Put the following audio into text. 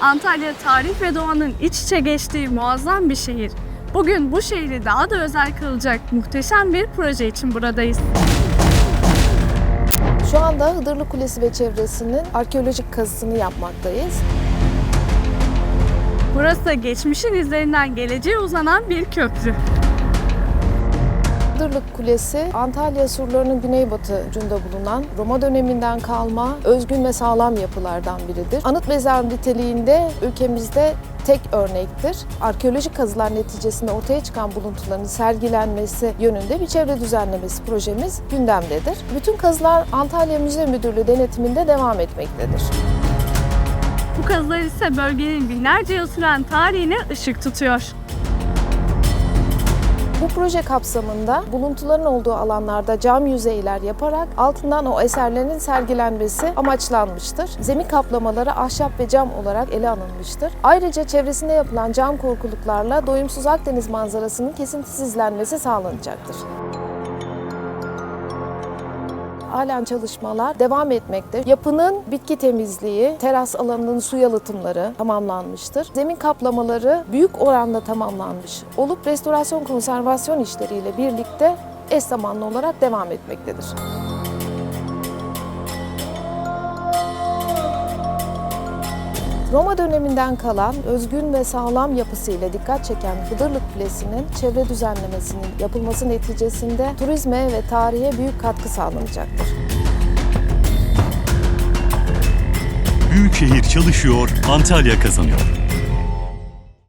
Antalya tarih ve doğanın iç içe geçtiği muazzam bir şehir. Bugün bu şehri daha da özel kılacak muhteşem bir proje için buradayız. Şu anda Hıdırlı Kulesi ve çevresinin arkeolojik kazısını yapmaktayız. Burası geçmişin izlerinden geleceğe uzanan bir köprü. Hıdırlık Kulesi, Antalya surlarının güneybatı ucunda bulunan Roma döneminden kalma özgün ve sağlam yapılardan biridir. Anıt mezar niteliğinde ülkemizde tek örnektir. Arkeolojik kazılar neticesinde ortaya çıkan buluntuların sergilenmesi yönünde bir çevre düzenlemesi projemiz gündemdedir. Bütün kazılar Antalya Müze Müdürlüğü denetiminde devam etmektedir. Bu kazılar ise bölgenin binlerce yıl süren tarihine ışık tutuyor. Bu proje kapsamında buluntuların olduğu alanlarda cam yüzeyler yaparak altından o eserlerin sergilenmesi amaçlanmıştır. Zemin kaplamaları ahşap ve cam olarak ele alınmıştır. Ayrıca çevresinde yapılan cam korkuluklarla doyumsuz Akdeniz manzarasının kesintisiz izlenmesi sağlanacaktır. Halen çalışmalar devam etmekte. Yapının bitki temizliği, teras alanının su yalıtımları tamamlanmıştır. Zemin kaplamaları büyük oranda tamamlanmış olup restorasyon konservasyon işleriyle birlikte eş zamanlı olarak devam etmektedir. Roma döneminden kalan özgün ve sağlam yapısıyla dikkat çeken Hıdırlık Kulesi'nin çevre düzenlemesinin yapılması neticesinde turizme ve tarihe büyük katkı sağlanacaktır. Büyükşehir çalışıyor, Antalya kazanıyor.